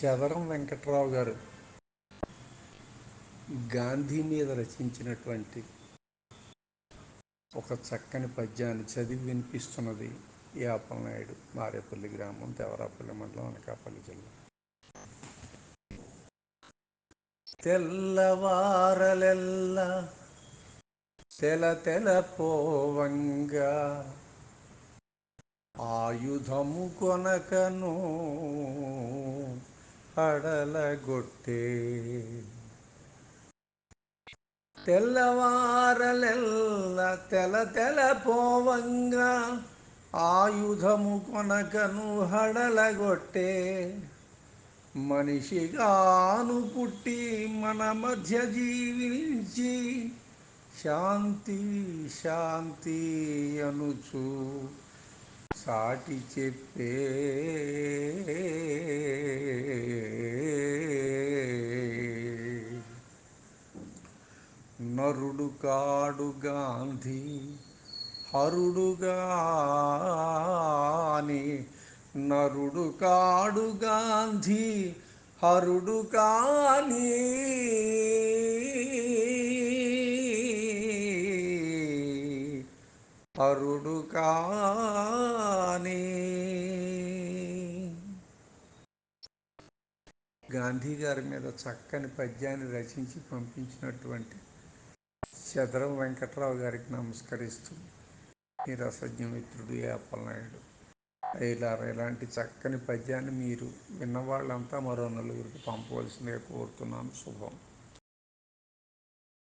చదరం వెంకట్రావు గారు గాంధీ మీద రచించినటువంటి ఒక చక్కని పద్యాన్ని చదివి వినిపిస్తున్నది యాపలనాయుడు మారేపల్లి గ్రామం దేవరాపల్లి మండలం అనకాపల్లి జిల్లా. తెల్లవారలెల్ల తెల తెల పోవంగా ఆయుధము కొనకను అడలగొట్టే తెల్లవారలెల్ల తెల తెల పోవంగా ఆయుధము కొనకను హడలగొట్టే. మనిషిగాను పుట్టి మన మధ్య జీవించి శాంతి శాంతి అనుచు సాటి చెప్పే హరుడు కాడు గాంధీ హరుడుగాని నరుడు కాడు గాంధీ హరుడు కాని హరుడు కాని గాంధీ గారి మీద చక్కని పద్యాన్ని రచించి పంపించినటువంటి చదరం వెంకట్రావు గారికి నమస్కరిస్తూ మీ రసజ్ఞ మిత్రుడు ఏపలనాయుడు ఇలా ఇలాంటి చక్కని పద్యాన్ని మీరు విన్నవాళ్ళంతా మరో నలుగురికి పంపవలసిందిగా కోరుతున్నాను. శుభం.